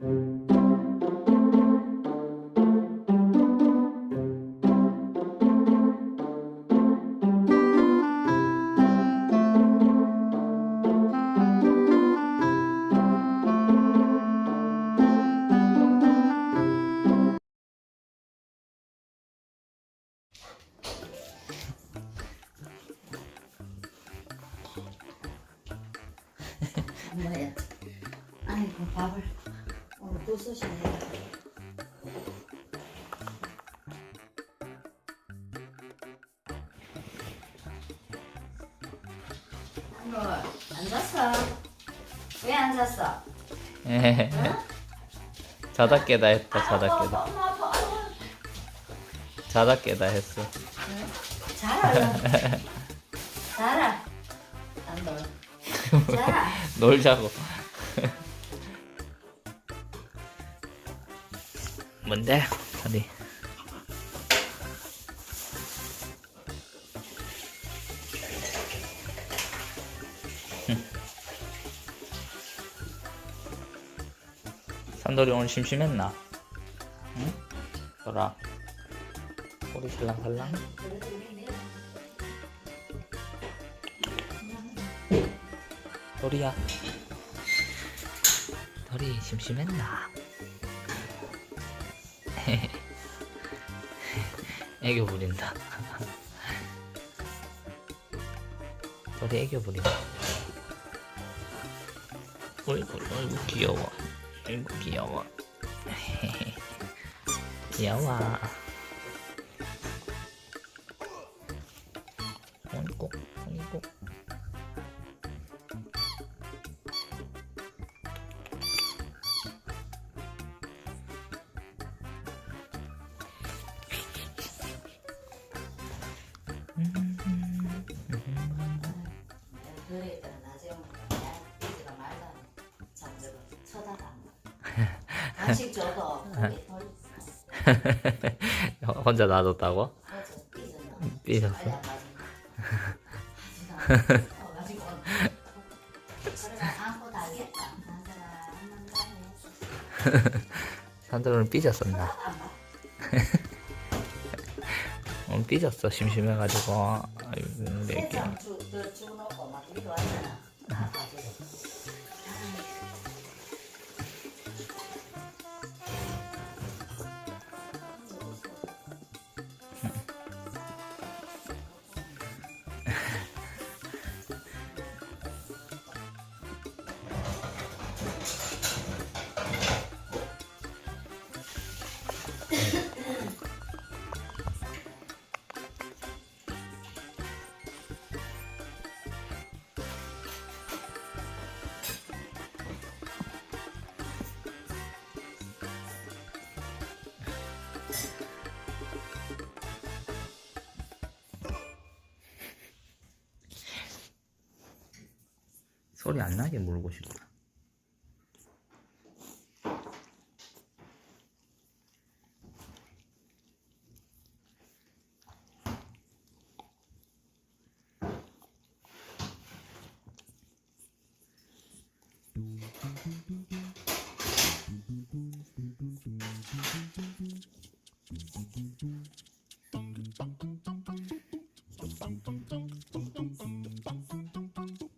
뭐야? 아이 부수시네. 뭐, 안 잤어? 왜안 잤어? 예. 자다 깨다 했다 자다 깨다 엄마 아파. 아파. 자다 깨다 했어 자라. 얼른. 자라. 안 놀. 자라. 놀자고 뭔데 어디 산돌이 오늘 심심했나? 응? 돌아 꼬리 살랑살랑 도리야 도리 심심했나? 애교 부린다. 도리 애교 부린다 어이구 어이구 귀여워. 어이구 귀여워. 귀여워 간식 줘도 돌 혼자 놔뒀다고? 어제 삐졌나? 삐졌어? 어, 가지고 안고 안. 산들은 삐졌었나? 오늘 삐졌어 심심해가지고 아이고 내 게. 세상 주, 너 주놓고 막 이리 왔잖아. 아파가지고. 소리 안 나게 물고 싶다. 가지고.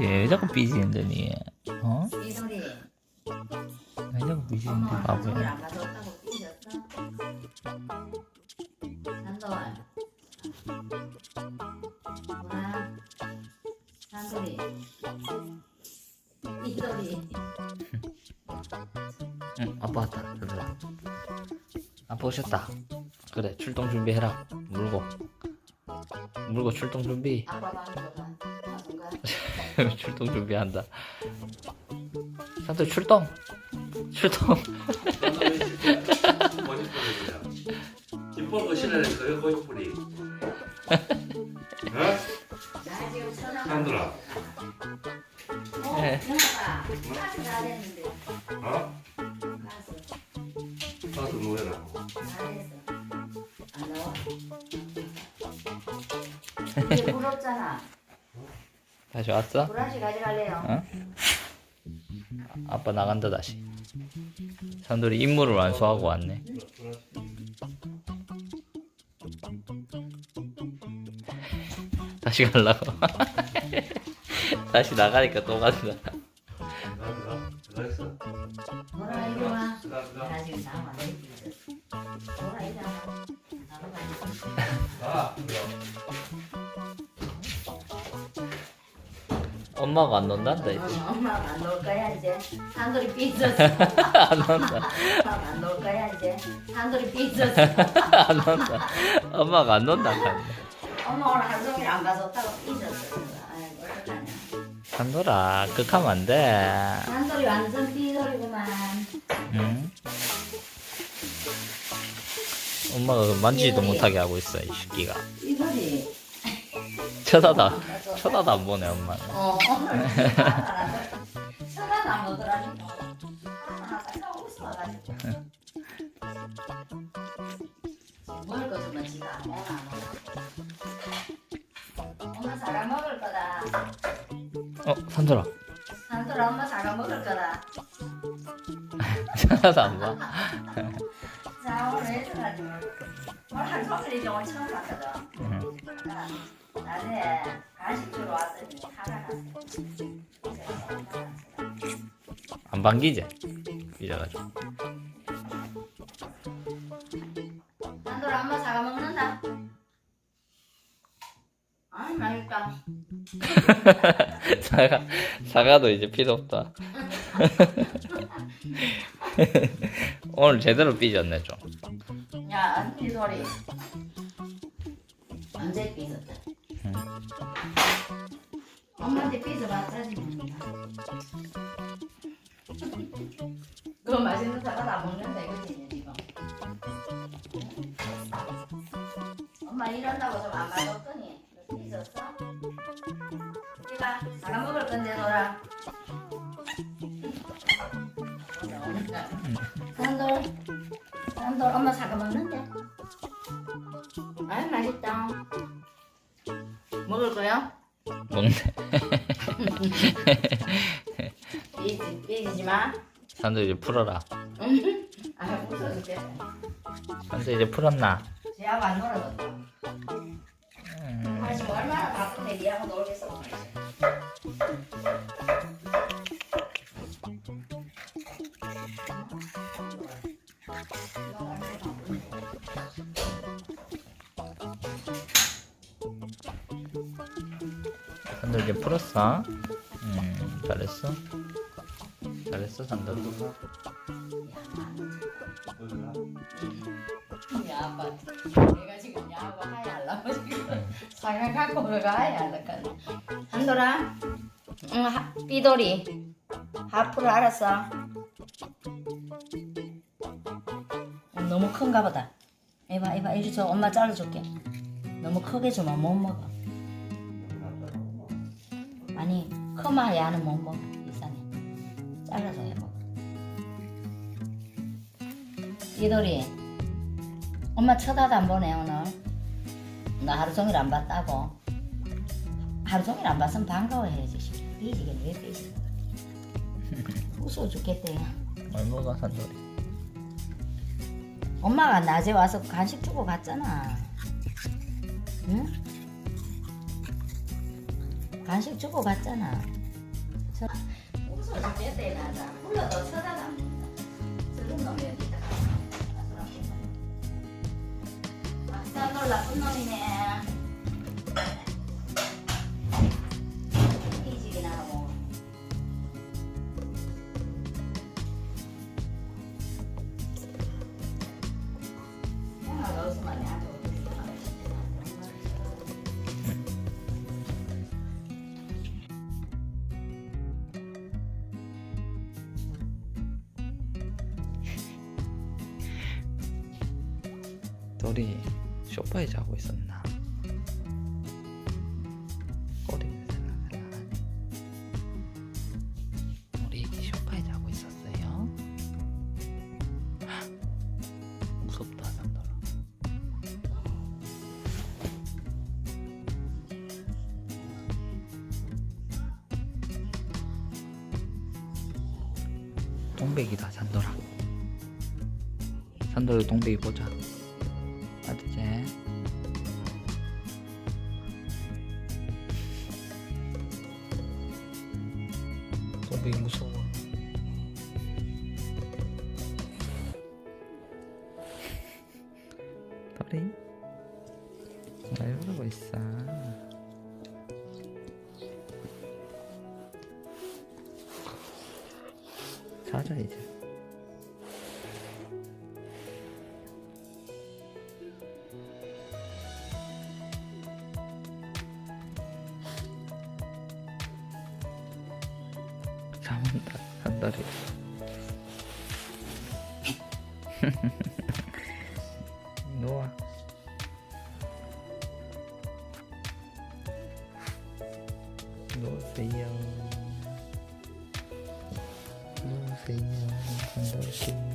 왜 자꾸 삐지는데 니? 어? 이 소리 왜 자꾸 삐지는데 엄마 바보야? 안 가져왔다고 삐졌어? 산돌 뭐야? 산돌이 이 소리 응, 아빠 왔다. 들어라. 아빠 오셨다. 그래, 출동 준비해라. 물고. 물고 출동 준비. 아빠 방 출동 준비한다. 산돌 출동. 출동. 기뻐. 어? 산들아. 어? 네. 다 됐는데 어? 뭐해라. 안 나와? 부럽잖아 다시 왔어? 브라시 가져갈래요? 어? 아빠 나간다 다시. 산돌이 임무를 완수하고 왔네. 다시 가려고. 다시 나가니까 또 간다. 엄마가 안 논단다 이제. 어, 엄마가 안 놀 거야 이제 한돌이 삐졌어 안 논다. 엄마가 안 놀 거야 이제 한돌이 삐졌어 안 논다. 엄마가 안 논다. 엄마 오늘 하루 종일 안 가졌다고 삐졌어 아이고 어떡하냐 산돌아 극하면 안 돼. 한돌이 완전 삐돌이구만 응? 엄마가 그 만지지도 못하게 하고 있어 이 새끼가. 삐돌이 쳐다다 쳐다도 안 보네 엄마는. 어. 오늘 쳐다도 안 보더라니까. 웃어가지고. 먹을 거 주면 지가 안 먹나 엄마 사과 먹을 거다. 어 산돌아. 한돌아 엄마 사과 먹을 거다. 쳐다도 안 봐. 자 오늘 하루 종일 이제 오늘 처음 봤거든 응. 낮에 간식 주러 왔더니 화가 났어 안 반기지? 삐져가지고. 엄마 사과 먹는다 아이 맛있다 사과 사과도 이제 필요 없다. 오늘 제대로 삐졌네 좀. 야, 이 소리. 언제 삐졌다? 응. 엄마한테 삐져봐 짜증난다. 그거 맛있는 사과 다 먹는다 이거지. 엄마 이런다고 좀 안 맞았더니 너 삐졌어? 이봐 사과 먹을 건데 너라. 산돌 산돌 엄마 사과 먹는데? 먹네. 삐지 삐지지 마. 산돌 이제 풀어라. 아 웃어 죽겠다. 산돌 이제 풀었나? 쟤하고 안 놀아줬다. 음, 아 지금 얼마나 바쁜데 니하고 놀겠어. 이제 풀었어. 음 잘했어. 잘했어 산돌. 야 아빠 내가 지금 야하고 하이 하려고 지금 사과 갖고 그가 하이 하려고 한돌아 응 하, 삐돌이 하프를 알았어 음, 너무 큰가 보다 이봐 이봐 이리 줘 엄마 잘라줄게 너무 크게 주면 못 먹어 아니 크면 야는 못 먹어 이상해. 잘라서 해 먹어 삐돌이 엄마 쳐다도 안 보네 오늘. 나 하루 종일 안 봤다고. 하루 종일 안 봤으면 반가워해야지 삐지긴 왜 삐지 웃어 죽겠대. 얼마가 산돌이? 엄마가 낮에 와서 간식 주고 갔잖아. 응? 간식 주고 갔잖아. 저... 웃어 죽겠대 나자 불러도 쳐다도 안 본다 저런 놈이 여기 있다 막상 놀 나쁜 놈이네 너리 소파에 자고 있었나? 꼬리는 생각나네. 우리 소파에 자고 있었어요. 헉, 무섭다 산더라. 동백이다 산더라. 산더라 동백이 보자. 동백이 무서워. 다리? 왜 그러고 있어? 자자 이제. that is. Noah. Noah Noah